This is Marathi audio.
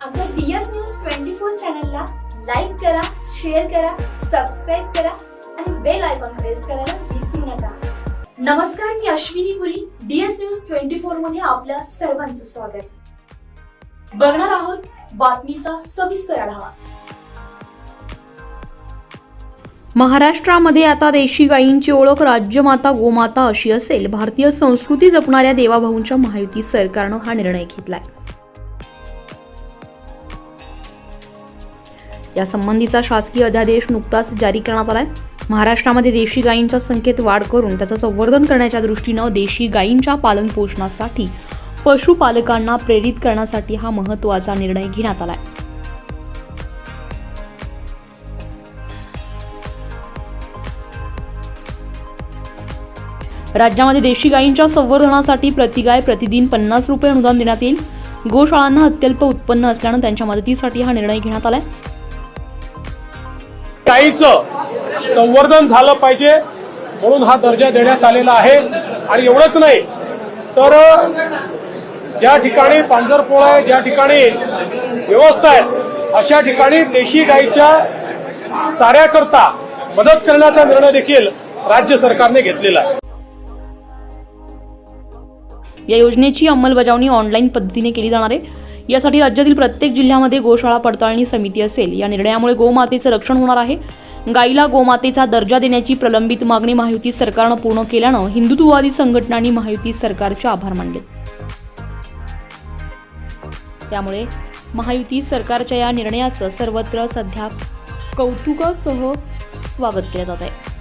आमच्या डीएस न्यूज ट्वेंटी फोर चॅनलला लाईक करा शेअर करा सबस्क्राईब करा आणि बेल आयकॉन प्रेस करायला विसरू नका. नमस्कार मी Ashwini Puri DS news twenty फोरमध्ये आपल्या सर्वांचं स्वागत. बघणार आहोत बातमीचा सविस्तर आढावा. महाराष्ट्रामध्ये आता देशी गायींची ओळख राज्यमाता गोमाता अशी असेल. भारतीय संस्कृती जपणाऱ्या देवाभाऊंच्या महायुती सरकारनं हा निर्णय घेतलाय. या संबंधीचा शासकीय अध्यादेश नुकताच जारी करण्यात आलाय. महाराष्ट्रामध्ये देशी गायींच्या संख्येत वाढ करून त्याचं संवर्धन करण्याच्या दृष्टीनं देशी गायींच्या पालनपोषणासाठी पशुपालकांना प्रेरित करण्यासाठी हा महत्त्वाचा निर्णय घेण्यात आलाय. राज्यामध्ये देशी गायींच्या संवर्धनासाठी प्रतिगाय प्रतिदिन पन्नास रुपये अनुदान देण्यात येईल. गोशाळांना अत्यल्प उत्पन्न असल्यानं त्यांच्या मदतीसाठी हा निर्णय घेण्यात आलाय. गायीचं संवर्धन झालं पाहिजे म्हणून हा दर्जा देण्यात आलेला आहे. आणि एवढंच नाही तर ज्या ठिकाणी पांजरपोळा आहे ज्या ठिकाणी व्यवस्था आहे अशा ठिकाणी देशी गाईच्या चाऱ्याकरता मदत करण्याचा निर्णय देखील राज्य सरकारने घेतलेला आहे. या योजनेची अंमलबजावणी ऑनलाईन पद्धतीने केली जाणार आहे. यासाठी राज्यातील प्रत्येक जिल्ह्यामध्ये गोशाळा पडताळणी समिती असेल. या निर्णयामुळे गोमातेचं रक्षण होणार आहे. गायीला गोमातेचा दर्जा देण्याची प्रलंबित मागणी महायुती सरकारनं पूर्ण केल्यानं हिंदुत्ववादी संघटनांनी महायुती सरकारचे आभार मानले. त्यामुळे महायुती सरकारच्या या निर्णयाचं सर्वत्र सध्या कौतुकासह स्वागत केलं जात आहे.